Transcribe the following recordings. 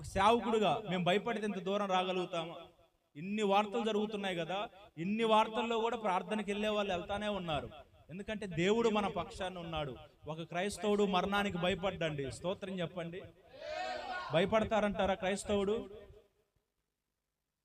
ఒక సేవకుడుగా మేము భయపడితే ఇంత దూరం రాగలుగుతాము? ఇన్ని వార్తలు జరుగుతున్నాయి కదా ఇన్ని వార్తల్లో కూడా ప్రార్థనకి వెళ్ళే వాళ్ళు వెళ్తానే ఉన్నారు. ఎందుకంటే దేవుడు మన పక్షాన్ని ఉన్నాడు. ఒక క్రైస్తవుడు మరణానికి భయపడ్డండి. స్తోత్రం చెప్పండి. భయపడతారంటారా క్రైస్తవుడు?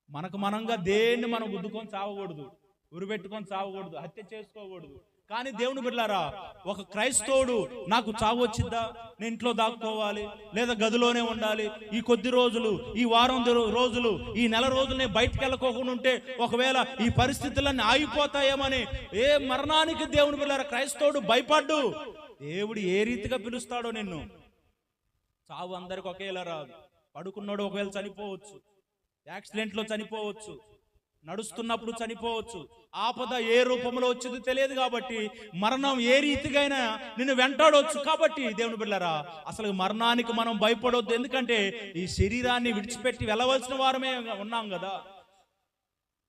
మనకు మనంగా దేన్ని మనం గుద్దుకొని చావకూడదు. ఉరిపెట్టుకొని చావకూడదు హత్య చేసుకోకూడదు. కానీ దేవుని బిడ్డారా ఒక క్రైస్తవుడు నాకు చావు వచ్చిద్దా? నేను ఇంట్లో దాక్కోవాలి లేదా గదిలోనే ఉండాలి? ఈ కొద్ది రోజులు ఈ వారం రోజులు ఈ నెల రోజులు నేను బయటకు వెళ్ళకోకుండా ఉంటే ఒకవేళ ఈ పరిస్థితులన్నీ ఆగిపోతాయేమని ఏ మరణానికి దేవుని బిడ్డారా క్రైస్తవుడు భయపడ్డు? దేవుడు ఏ రీతిగా పిలుస్తాడో నిన్ను? చావు అందరికి ఒకేలా రాదు. పడుకున్నాడు ఒకవేళ చనిపోవచ్చు. యాక్సిడెంట్లో చనిపోవచ్చు. నడుస్తున్నప్పుడు చనిపోవచ్చు. ఆపద ఏ రూపంలో వచ్చిందో తెలియదు కాబట్టి మరణం ఏ రీతిగైనా నిన్ను వెంటాడవచ్చు కాబట్టి దేవుని బిళ్ళరా అసలు మరణానికి మనం భయపడవద్దు ఎందుకంటే ఈ శరీరాన్ని విడిచిపెట్టి వెళ్ళవలసిన వారమే ఉన్నాం కదా.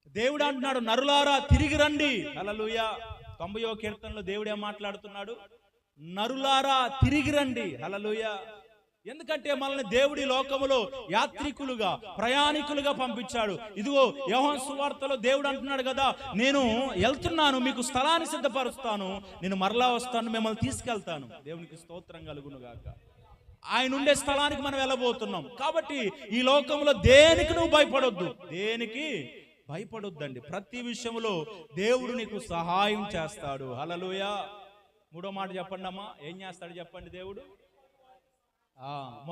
దేవుడు అంటున్నాడు నరులారా తిరిగి రండి. హలలుయ తొంభయో కీర్తనలో దేవుడు ఏం మాట్లాడుతున్నాడు. నరులారా తిరిగి రండి. హలలుయ ఎందుకంటే మనల్ని దేవుడి లోకములో యాత్రికులుగా ప్రయాణికులుగా పంపించాడు. ఇదిగో యోహన్ సువార్తలో దేవుడు అంటున్నాడు కదా నేను వెళ్తున్నాను మీకు స్థలాన్ని సిద్ధపరుస్తాను నేను మరలా వస్తాను మిమ్మల్ని తీసుకెళ్తాను. దేవునికి స్తోత్రం కలుగును గాక. ఆయన ఉండే స్థలానికి మనం వెళ్ళబోతున్నాం. కాబట్టి ఈ లోకంలో దేనికి నువ్వు భయపడొద్దు? దేనికి? భయపడొద్దండి. ప్రతి విషయంలో దేవుడు నీకు సహాయం చేస్తాడు. హలలుయ మూడో మాట చెప్పండి అమ్మా ఏం చేస్తాడు చెప్పండి దేవుడు? ఆ, మొద-